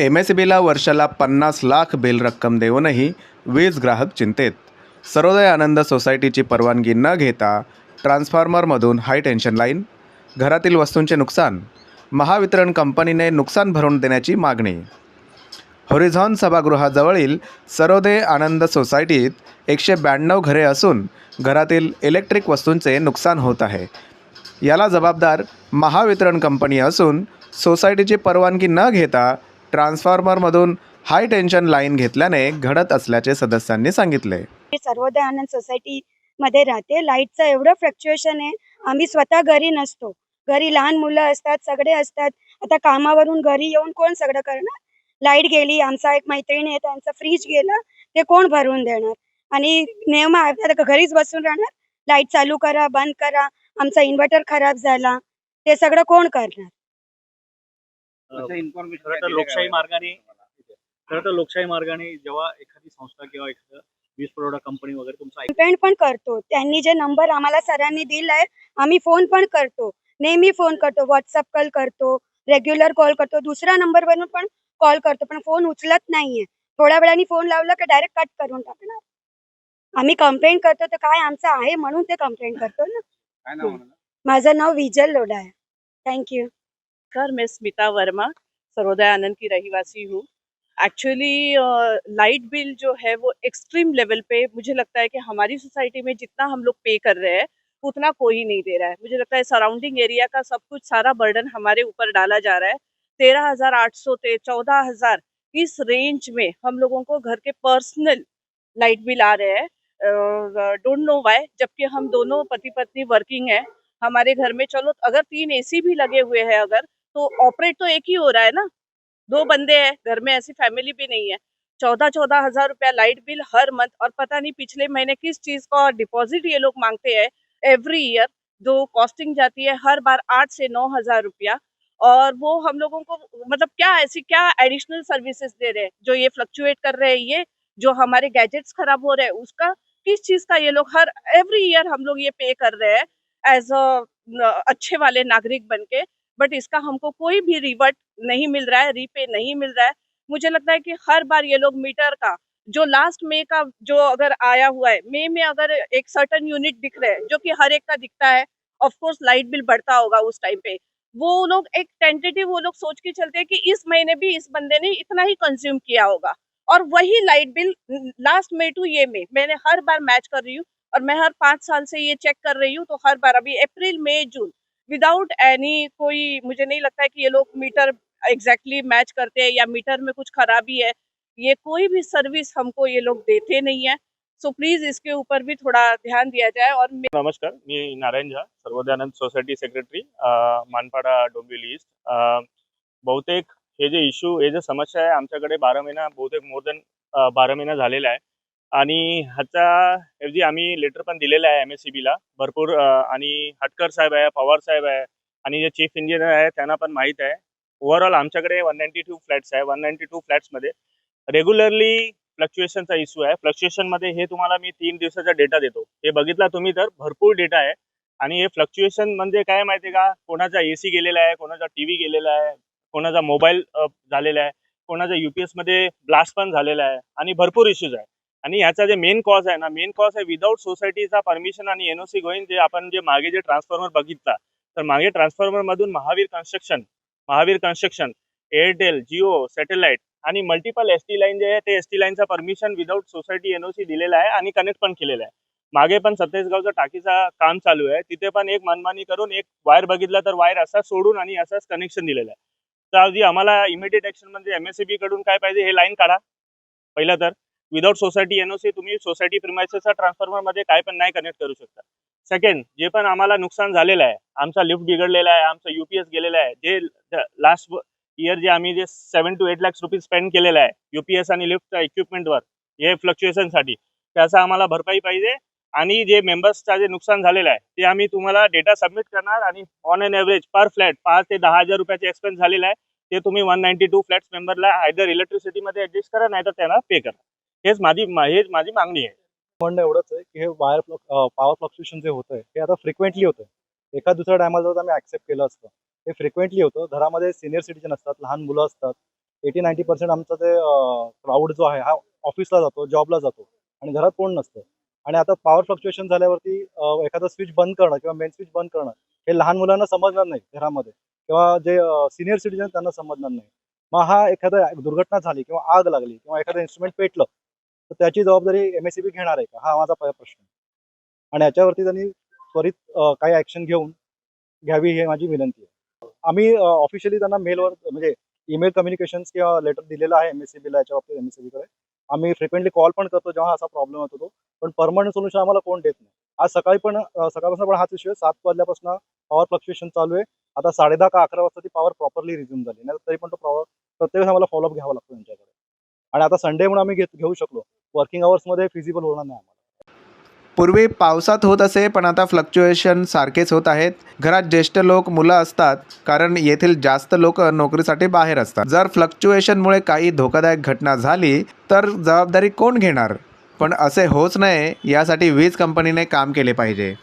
M S बीला वर्षाला पन्नास लाख बिल रक्कम देऊनही वीज ग्राहक चिंतेत. सर्वोदय आनंद सोसायटीची परवानगी न घेता ट्रान्सफॉर्मरमधून हाय टेन्शन लाईन घरातील वस्तूंचे नुकसान महावितरण कंपनीने नुकसान भरून देण्याची मागणी. होरिझॉन सभागृहाजवळील सर्वोदय आनंद सोसायटीत एकशे ब्याण्णव घरे असून घरातील इलेक्ट्रिक वस्तूंचे नुकसान होत आहे. याला जबाबदार महावितरण कंपनी असून सोसायटीची परवानगी न घेता ट्रान्सफॉर्मरमधून हाय टेन्शन लाईन घेतल्याने घडत असल्याचे सदस्यांनी सांगितले. मी सर्वोदय आनंद सोसायटी मध्ये राहते. लाईटचं एवढं फ्लक्च्युएशन आहे आम्ही स्वतः घरी नसतो. घरी लहान मुलं असतात सगळे असतात. आता कामावरून घरी येऊन कोण सगळं करणार? लाइट गेली आमचा एक मैत्रीण आहे त्यांचं फ्रीज गेलं ते कोण भरून देणार? आणि नेहमी आता घरीच बसून राहणार. लाइट चालू करा बंद करा आमचा इन्व्हर्टर खराब झाला ते सगळं कोण करणार? खरं तर काय लोकशाही मार्गाने खरं तर लोकशाही मार्गाने जेव्हा एखादी संस्था किंवा एखादं वीज पुरवठा कंपनी वगैरे तुमचा कंप्लेंट पण करतो. त्यांनी जे नंबर आम्हाला सरांनी दिलाय आम्ही फोन पण करतो. नेहमी फोन करतो. व्हॉट्सअप कॉल करतो. रेग्युलर कॉल करतो. दुसऱ्या नंबरवरून पण कॉल करतो. पण फोन उचलत नाहीये. थोड्या वेळाने फोन लावला की डायरेक्ट कट करून टाकणार. आम्ही कंप्लेंट करतो तर काय आमचं आहे म्हणून ते कंप्लेंट करतो ना. काय नाव म्हणाला? माझं नाव विजल लोढा आहे थँक्यू सर मैं स्मिता वर्मा सर्वोदय आनंद की रहीवासी हूँ। एक्चुअली लाइट बिल जो है वो एक्सट्रीम लेवल पे मुझे लगता है कि हमारी सोसाइटी में जितना हम लोग पे कर रहे हैं, उतना कोई नहीं दे रहा है। मुझे लगता है सराउंडिंग एरिया का सब कुछ, सारा बर्डन हमारे ऊपर डाला जा रहा है। तेरह हज़ार आठ से चौदह हज़ार इस रेंज में हम लोगों को घर के पर्सनल लाइट बिल आ रहे हैं। डोंट नो वाई जबकि हम दोनों पति पत्नी वर्किंग है। हमारे घर में, चलो, अगर तीन एसी भी लगे हुए हैं अगर तो ऑपरेट तो एक ही हो रहा है ना? दो बंदे हैं, घर में ऐसी फैमिली भी नहीं है। चौदह चौदह हज़ार रुपया लाइट बिल हर मंथ और पता नहीं पिछले महीने किस चीज़ का डिपॉजिट ये लोग मांगते हैं एवरी ईयर जो कॉस्टिंग जाती है हर बार आठ से नौ हज़ार रुपया। और वो हम लोगों को मतलब क्या ऐसी क्या एडिशनल सर्विसेज़ दे रहे हैं? जो ये फ्लक्चुएट कर रहे हैं, ये जो हमारे गैजेट्स खराब हो रहे हैं, उसका किस चीज़ का ये लोग हर एवरी ईयर हम लोग ये पे कर रहे हैं एज अ अच्छे वाले नागरिक बन के बट इसका हमको कोई भी रिवर्ट नहीं मिल रहा है रीपे नहीं मिल रहा है। मुझे लगता है कि हर बार ये लोग मीटर का, जो लास्ट मे का जो अगर आया हुआ है मई में अगर एक सर्टन यूनिट दिख रहे हैं, जो कि हर एक का दिखता है ऑफ़ कोर्स लाइट बिल बढ़ता होगा उस टाइम पे। वो लोग एक टेंटेटिव वो लोग सोच के चलते हैं कि इस महीने भी इस बंदे ने इतना ही कंज्यूम किया होगा। और वही light bill last May to ये में मैंने हर बार मैच कर रही हूँ और मैं हर पाँच साल से ये चेक कर रही हूँ तो हर बार अभी अप्रैल मई जून विदाउट एनी कोई, मुझे नहीं लगता है कि ये लोग मीटर एग्जैक्टली मैच करते हैं या मीटर में कुछ खराबी है। ये कोई भी सर्विस हमको ये लोग देते नहीं है। सो प्लीज़ इसके ऊपर भी थोड़ा ध्यान दिया जाए और नमस्कार, मी Narayan Jha, Sarvodayanand society secretary Manpada, Dombivli east बहुतेक हे जे इश्यू हे जे समस्या आहे, आमच्याकडे बारा महिना, बहुतेक मोर देन बारा महिना आहे. आणि ह्याच्या ऐवजी आम्ही लेटर पण दिलेलं आहे एम एस सी बीला भरपूर आणि हटकर साहेब आहे पवार साहेब आहे आणि जे चीफ इंजिनियर आहे त्यांना पण माहीत आहे. ओव्हरऑल आमच्याकडे वन नाईन्टी टू फ्लॅट्स आहे. वन नाईन्टी टू फ्लॅट्समध्ये रेग्युलरली फ्लक्च्युएशनचा इश्यू आहे. फ्लक्च्युएशनमध्ये हे तुम्हाला मी तीन दिवसाचा डेटा देतो. हे बघितला तुम्ही तर भरपूर डेटा आहे. आणि हे फ्लक्च्युएशन म्हणजे काय माहिती आहे का? कोणाचा ए सी गेलेला आहे कोणाचा टी व्ही गेलेला आहे कोणाचा मोबाईल झालेला आहे कोणाचा युपीएसमध्ये ब्लास्ट पण झालेला आहे आणि भरपूर इश्यूज आहे. आणि याचा जे मेन कॉज आहे ना मेन कॉज आहे विदाऊट सोसायटीचा परमिशन आणि एनओसी गोईन जे आपण जे मागे जे ट्रान्सफॉर्मर बघितला तर मागे ट्रान्सफॉर्मर मधून Mahavir construction Mahavir construction Airtel Jio satellite आणि मल्टिपल एस टी लाईन जे आहे ते एस टी लाईनचा परमिशन विदाऊट सोसायटी एनओसी दिलेला आहे आणि कनेक्ट पण केलेला आहे. मागे पण सत्तेसगावचं टाकीचा काम चालू आहे. तिथे पण एक मनमानी करून एक वायर बघितला तर वायर असा सोडून आणि असाच कनेक्शन दिलेलं आहे. तर अगदी आम्हाला इमिडिएट ऍक्शन म्हणजे एमएससीबी कडून काय पाहिजे हे लाईन काढा. पहिलं तर. विदाउट सोसायटी एनओसी तुम्ही सोसायटी प्रिमायसेसचा ट्रान्सफॉर्मरमध्ये काय पण नाही कनेक्ट करू शकता. सेकंड जे पण आम्हाला नुकसान झालेलं आहे आमचा लिफ्ट बिघडलेला आहे आमचा युपीएस गेलेला आहे जे लास्ट इयर जे आम्ही जे seven two eight lakhs rupees spend केलेलं आहे युपीएस आणि लिफ्टच्या इक्विपमेंटवर हे फ्लक्च्युएशनसाठी त्याचा आम्हाला भरपाई पाहिजे. आणि जे मेंबर्सचा जे नुकसान झालेलं आहे ते आम्ही तुम्हाला डेटा सबमिट करणार आणि on an average per flat पाच ते दहा हजार रुपयाचे एक्सपेन्स झालेला आहे ते तुम्ही वन नाईन्टी टू फ्लॅट्स मेंबरला आयदर इलेक्ट्रिसिटीमध्ये ॲडजस्ट करा नाही तर त्यांना पे करा. हेच माझी हेच माझी मागणी आहे. म्हणणं एवढंच आहे की हे वायर पॉवर फ्लक्च्युएशन जे होतंय हे आता फ्रिक्वेंटली होतंय. एका दुसऱ्या टायमाला जर आम्ही ऍक्सेप्ट केलं असतं हे फ्रिक्वेंटली होतं. घरामध्ये सिनियर सिटीजन असतात लहान मुलं असतात. एटी नाईन्टी पर्सेंट आमचा ते क्राऊड जो आहे हा ऑफिसला जातो जॉबला जातो आणि घरात कोण नसतं. आणि आता पॉवर फ्लक्च्युएशन झाल्यावरती एखादा एखादं स्विच बंद करणं किंवा मेन स्विच बंद करणं हे लहान मुलांना समजणार नाही घरामध्ये. किंवा जे सिनियर सिटीजन त्यांना समजणार नाही. मग हा एखादा दुर्घटना झाली किंवा आग लागली किंवा एखादं इन्स्ट्रुमेंट पेटलं तर त्याची जबाबदारी एम एस सी बी घेणार आहे का? हा माझा पहिला प्रश्न. आणि याच्यावरती त्यांनी त्वरित काही ऍक्शन घेऊन घ्यावी ही माझी विनंती आहे. आम्ही ऑफिशियली त्यांना मेलवर म्हणजे ईमेल कम्युनिकेशन किंवा लेटर दिलेलं आहे एम एस सी बीला याच्या बाबतीत एम एस सी बीकडे आम्ही फ्रिक्वेंटली कॉल पण करतो जेव्हा असा प्रॉब्लेम होतो तो. पण परमनंट सोल्युशन आम्हाला कोण देत नाही. आज सकाळी पण सकाळपासून पण हाच विषय सात वाजल्यापासून पॉवर फ्लक्च्युएशन चालू आहे. आता साडे दहा का अकरा वाजता ती पॉवर प्रॉपरली रिझ्यूम झाली. नाही तरी पण तो प्रॉपर प्रत्येक वेळेस आम्हाला फॉलोअप घ्यावा लागतो त्यांच्याकडे. आणि आता संडे म्हणून आम्ही घेत घेऊ शकलो. वर्किंग आवर्समध्ये फिजिबल होणार नाही आम्हाला. पूर्वी पावसात होत असे पण आता फ्लक्च्युएशन सारखेच होत आहेत. घरात ज्येष्ठ लोक मुलं असतात कारण येथील जास्त लोक नोकरीसाठी बाहेर असतात. जर फ्लक्च्युएशनमुळे काही धोकादायक घटना झाली तर जबाबदारी कोण घेणार? पण असे होच नये यासाठी वीज कंपनीने काम केले पाहिजे.